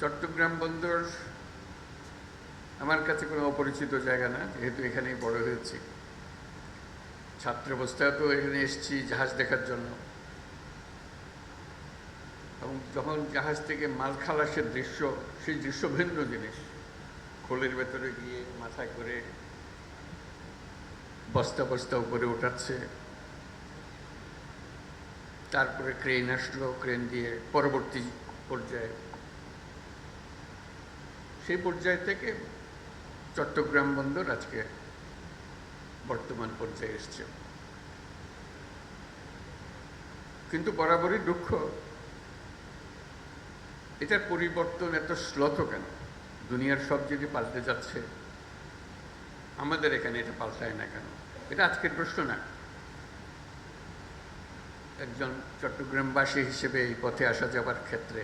চট্টগ্রাম বন্দর আমার কাছে কোনো অপরিচিত জায়গা না, যেহেতু এখানেই বড় হয়েছি। ছাত্র অবস্থায় তো এখানে এসেছি জাহাজ দেখার জন্য। এবং যখন জাহাজ থেকে মাল খালাসের দৃশ্য, সেই দৃশ্য ভিন্ন জিনিস। খোলের ভেতরে গিয়ে মাথায় করে বস্তা বস্তা উপরে ওঠাচ্ছে তারপরে ক্রেন আসলো, ক্রেন দিয়ে পরবর্তী পর্যায়ে সেই পর্যায় থেকে চট্টগ্রাম বন্দর আজকে বর্তমান পর্যায়ে এসছে। কিন্তু বরাবরই দুঃখ, এটার পরিবর্তন এত শ্লথ কেন? দুনিয়ার সব যদি পাল্টে যাচ্ছে, আমাদের এখানে এটা পাল্টায় না কেন? এটা আজকের প্রশ্ন না। একজন চট্টগ্রামবাসী হিসেবে এই পথে আসা যাওয়ার ক্ষেত্রে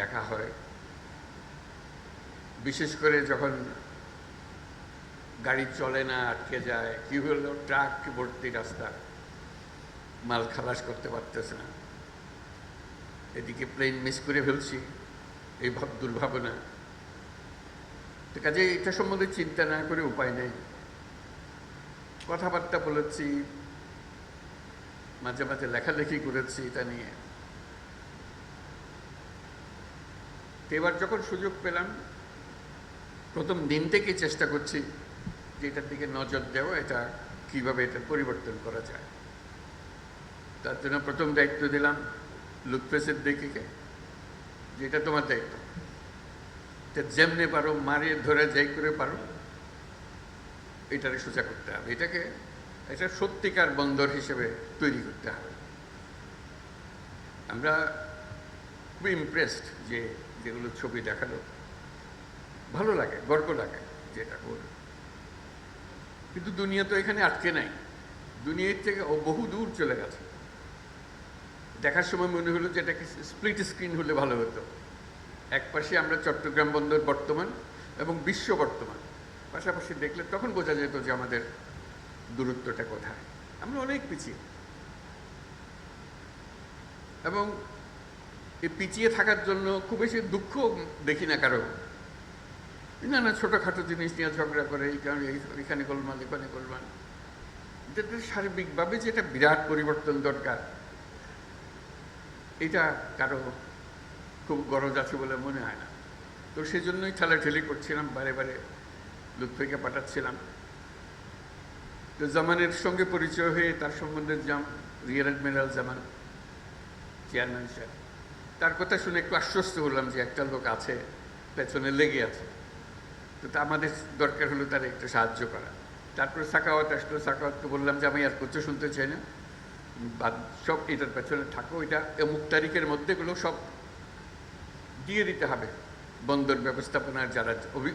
দেখা হয়। বিশেষ করে যখন গাড়ি চলে না, আটকে যায়, কি হলো? ট্রাক ভর্তি রাস্তা, মাল খালাস করতে পারতেছে না। এদিকে প্লেন মিস করে ফেলছি, এই ভাব দুর্ভাবনা। তো কাজে এটা সম্বন্ধে চিন্তা না করে উপায় নেই। কথাবার্তা বলেছি, মাঝে মাঝে লেখালেখি করেছি এটা নিয়ে। এবার যখন সুযোগ পেলাম প্রথম দিন থেকে চেষ্টা করছি যে এটার দিকে নজর দেওয়া, এটা কীভাবে এটা পরিবর্তন করা যায়। তার জন্য প্রথম দায়িত্ব দিলাম লুৎফেসের দিকে যেটা তোমার দায়িত্ব। তা যেমনে পারো মারিয়ে ধরে যাই করে পারো এটাকে সোজা করতে হবে। এটাকে এটা সত্যিকার বন্দর হিসেবে তৈরি করতে হবে। আমরা খুবই ইমপ্রেসড যে যেগুলো ছবি দেখাল। ভালো লাগে, গর্ব লাগে যেটা করবে কিন্তু দুনিয়া তো এখানে আটকে নাই। দুনিয়ার থেকে ও বহু দূর চলে গেছে। দেখার সময় মনে হলো যে এটাকে স্প্লিট স্ক্রিন হলে ভালো হতো। এক পাশে আমরা চট্টগ্রাম বন্দর বর্তমান এবং বিশ্ব বর্তমান। পাশাপাশি দেখলে তখন বোঝা যেত যে আমাদের দূরত্বটা কোথায়। আমরা অনেক পিছিয়ে। এবং এই পিছিয়ে থাকার জন্য খুব বেশি দুঃখ দেখি না কারও। না না, ছোটোখাটো জিনিস নিয়ে ঝগড়া করে, এই কারণে এখানে গোলমাল এখানে গোলমাল। এটা সার্বিকভাবে যে এটা বিরাট পরিবর্তন দরকার, এটা কারও খুব গরজ আছে বলে মনে হয় না। তো সেই জন্যই ঠেলাঠেলি করছিলাম, বারে বারে লুৎফিকে পাঠাচ্ছিলাম। তো জামানের সঙ্গে পরিচয় হয়ে তার সম্বন্ধে জাম rear admiral Zaman chairman sir তার কথা শুনে একটু আশ্বস্ত হলাম যে একটা লোক আছে, পেছনে লেগে আছে। তো আমাদের দরকার হলো তার একটু সাহায্য করা। তারপর সাকাওয়াত আসলো সাকাওয়াতকে বললাম যে আমি আর কিছু শুনতে চাই না। সব এটার পেছনে থাকো, এটা অমুক তারিখের মধ্যে এগুলো সব দিয়ে দিতে হবে। বন্দর ব্যবস্থাপনার যারা অভি,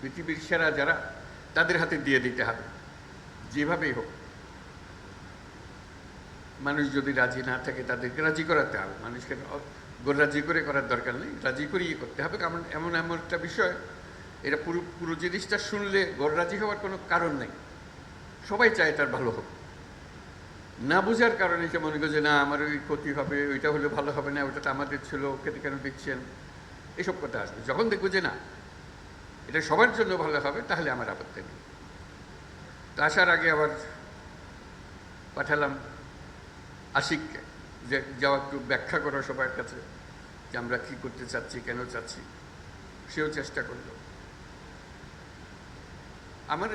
পৃথিবীর সেরা যারা, তাদের হাতে দিয়ে দিতে হবে। যেভাবেই হোক। মানুষ যদি রাজি না থাকে, তাদেরকে রাজি করাতে হবে। মানুষকে রাজি করে করার দরকার নেই। রাজি করিয়ে করতে হবে। কারণ এমন এমন একটা বিষয় এটা পুরো পুরো জিনিসটা শুনলে গোর রাজি হওয়ার কোনো কারণ নেই। সবাই চায় তার ভালো হোক। না বোঝার কারণে সে মনে করছে না, আমার ওই ক্ষতি হবে, ওইটা হলে ভালো হবে না ওটা তো আমাদের ছিল খেতে কেন দিচ্ছেন? এসব কথা আসবে। যখন দেখব যে, না, এটা সবার জন্য ভালো হবে, তাহলে আমার আপত্তি নেই। তো আসার আগে আবার পাঠালাম আশিককে যে যাওয়া একটু ব্যাখ্যা করো সবার কাছে যে আমরা কী করতে চাচ্ছি, কেন চাচ্ছি? সেও চেষ্টা করল। আমার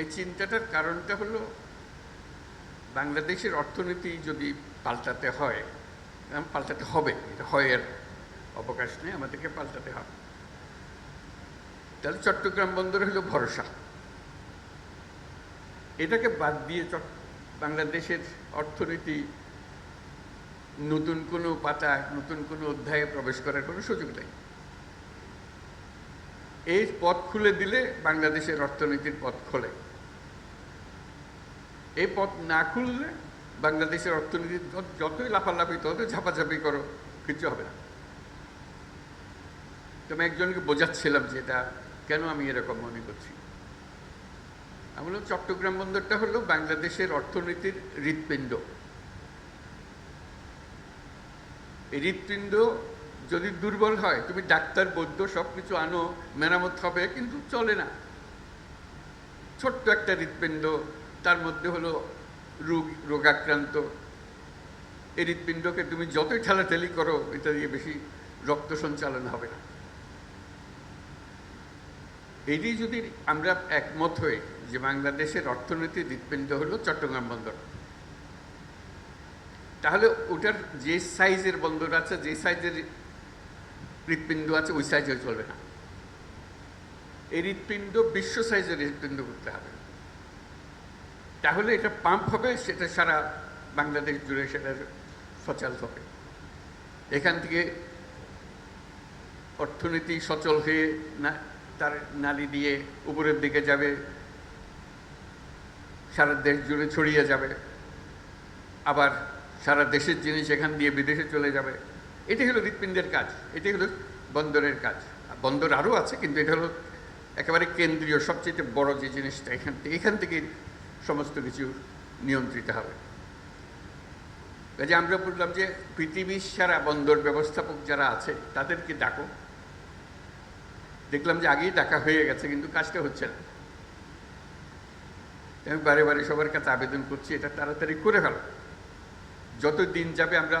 এই চিন্তাটার কারণটা হলো, বাংলাদেশের অর্থনীতি যদি পাল্টাতে হয় পাল্টাতে হবে, এটা হয় এর অবকাশ নেই, আমাদেরকে পাল্টাতে হবে। তাহলে চট্টগ্রাম বন্দর হলো ভরসা। এটাকে বাদ দিয়ে বাংলাদেশের অর্থনীতি নতুন কোনো পাতা, নতুন কোনো অধ্যায়ে প্রবেশ করার কোনো সুযোগ নেই। এই পথ খুলে দিলে বাংলাদেশের অর্থনীতির পথ খোলে। এই পথ না খুললে বাংলাদেশের অর্থনীতি যতই লাফালাফি তত ঝাপাঝাপি করো, কিছু হবে না। তো আমি একজনকে বোঝাচ্ছিলাম যে এটা কেন আমি এরকম মনে করছি। আমি বললাম, চট্টগ্রাম বন্দরটা হলো বাংলাদেশের অর্থনীতির হৃৎপিণ্ড। এই হৃৎপিণ্ড যদি দুর্বল হয়, তুমি ডাক্তার, বৈদ্য সব কিছু আনো, মেরামত হবে, কিন্তু চলে না। ছোট্ট একটা হৃৎপিণ্ড, তার মধ্যে হলো রোগ, রোগাক্রান্ত। এই হৃৎপিণ্ডকে তুমি যতই ঠেলাঠেলি করো, এটা দিয়ে বেশি রক্ত সঞ্চালন হবে না। এটি যদি আমরা একমত হই যে বাংলাদেশের অর্থনীতির হৃৎপিণ্ড হলো চট্টগ্রাম বন্দর, তাহলে ওটার যে সাইজের বন্দর আছে, যে সাইজের হৃৎপিণ্ড আছে, ওই সাইজে চলবে না। এই হৃৎপিণ্ড বিশ্ব সাইজের হৃৎপিণ্ড করতে হবে। তাহলে এটা পাম্প হবে, সেটা সারা বাংলাদেশ জুড়ে সেটা সচল হবে। এখান থেকে অর্থনীতি সচল হয়ে না, তার নালি দিয়ে উপরের দিকে যাবে, সারা দেশ জুড়ে ছড়িয়ে যাবে। আবার সারা দেশের জিনিস এখান দিয়ে বিদেশে চলে যাবে। এটি হলো হৃৎপিণ্ডের কাজ, এটি হলো বন্দরের কাজ। বন্দর আরও আছে, কিন্তু এটা হলো একেবারে কেন্দ্রীয়, সবচেয়ে বড় যে জিনিসটা এখান থেকে এখান থেকে সমস্ত কিছু নিয়ন্ত্রিত হবে। কাজে আমরা বললাম যে পৃথিবীর সারা বন্দর ব্যবস্থাপক যারা আছে, তাদেরকে ডাকো। দেখলাম যে আগেই ডাকা হয়ে গেছে, কিন্তু কাজটা হচ্ছে না। আমি বারে বারে সবার কাছে আবেদন করছি, এটা তাড়াতাড়ি করে ফেলো। যত দিন যাবে আমরা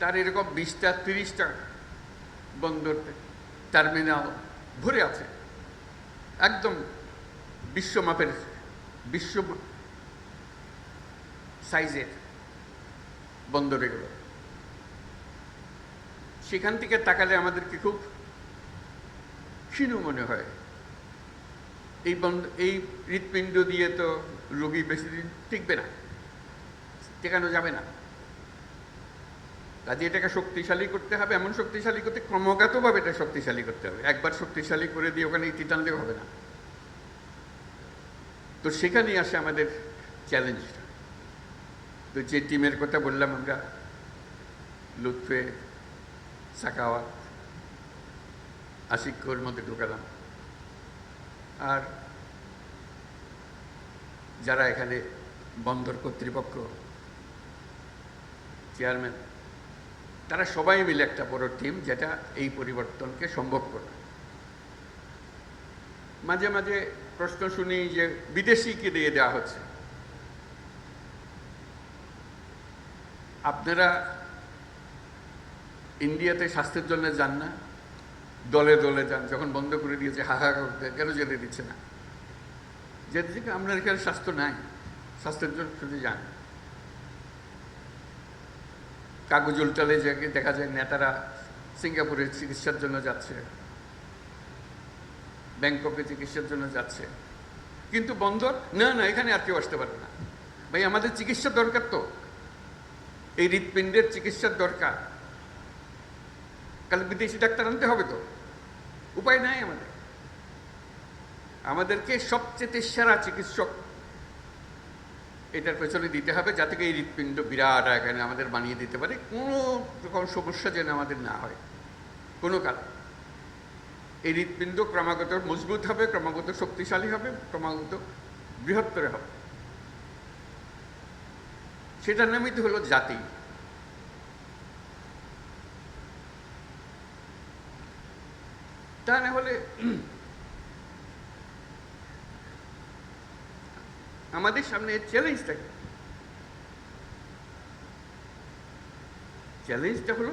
তার এরকম বিশটা, তিরিশটা বন্দর টার্মিনাল ভরে আছে। একদম বিশ্বমাপের, বিশ্ব সাইজের বন্দর এগুলো। সেখান থেকে তাকালে আমাদেরকে খুব ক্ষীণ মনে হয়। এই বন্ধ এই হৃৎপিণ্ড দিয়ে তো রোগী বেশি দিন টিকবে না, টেকানো যাবে না। কাজে এটাকে শক্তিশালী করতে হবে, এমন শক্তিশালী করতে, ক্রমাগতভাবে এটা শক্তিশালী করতে হবে। একবার শক্তিশালী করে দিয়ে ওখানে ইতি টানলে হবে না। তো সেখানেই আসে আমাদের চ্যালেঞ্জটা। তো যে টিমের কথা বললাম আমরা, লুৎফে, সাকাওয়াত আশিক্ষর মধ্যে ঢুকালাম। আর যারা এখানে বন্দর কর্তৃপক্ষ, চেয়ারম্যান তারা সবাই মিলে একটা বড় টিম যেটা এই পরিবর্তনকে সম্ভব করবে। মাঝে মাঝে প্রশ্ন শুনি যে বিদেশিকে দিয়ে দেওয়া হচ্ছে? আপনারা ইন্ডিয়াতে স্বাস্থ্যের জন্য যান না, দলে দলে যান, যখন বন্ধ করে দিয়েছে হাহা করতে কেন যেতে দিচ্ছে না? যেতে আপনার এখানে স্বাস্থ্য নাই, স্বাস্থ্যের জন্য শুধু যান। কাগজ উল্টালে দেখা যায় নেতারা সিঙ্গাপুরের চিকিৎসার জন্য যাচ্ছে, ব্যাংককে চিকিৎসার জন্য যাচ্ছে। কিন্তু বন্দর, না না, এখানে আর কেউ আসতে পারে না। ভাই, আমাদের চিকিৎসা দরকার তো। এই হৃৎপিণ্ডের চিকিৎসার দরকার। কাল বিদেশি ডাক্তার আনতে হবে তো। উপায় নাই আমাদের। আমাদেরকে সবচেয়ে সেরা চিকিৎসক এটার পেছনে দিতে হবে যাতে এই হৃৎপিণ্ড বিরাট আকারে আমাদের বানিয়ে দিতে পারে। কোনো রকম সমস্যা যেন আমাদের না হয়। কোনো কারণ। এই হৃৎপিণ্ড ক্রমাগত মজবুত হবে, ক্রমাগত শক্তিশালী হবে, ক্রমাগত বৃহত্তর হবে। সেটার নামই তো হলো জাতি। তা না হলে আমাদের সামনে চ্যালেঞ্জটা কি? চ্যালেঞ্জটা হলো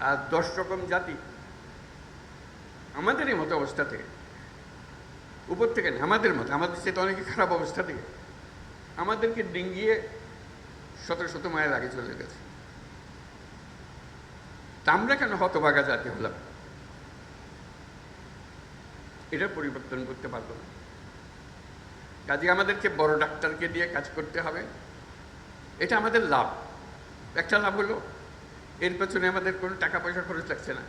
আর দশ রকম জাতি আমাদেরই মতো অবস্থা থেকে, উপর থেকে না, আমাদের মতো, আমাদের সেটা অনেক খারাপ অবস্থা থেকে, আমাদেরকে ডিঙ্গিয়ে শত শত মায়ের আগে চলে গেছে। তা আমরা কেন হতভাগা জাতি হলাম? এটা পরিবর্তন করতে পারব না। কাজে আমাদেরকে বড় ডাক্তারকে দিয়ে কাজ করতে হবে। এটা আমাদের লাভ। একটা লাভ হলো, এর পেছনে আমাদের কোনো টাকা পয়সা খরচ লাগছে না।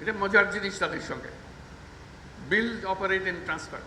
এটা মজার জিনিস তাদের সঙ্গে। বিল অপারেট অ্যান্ড ট্রান্সফার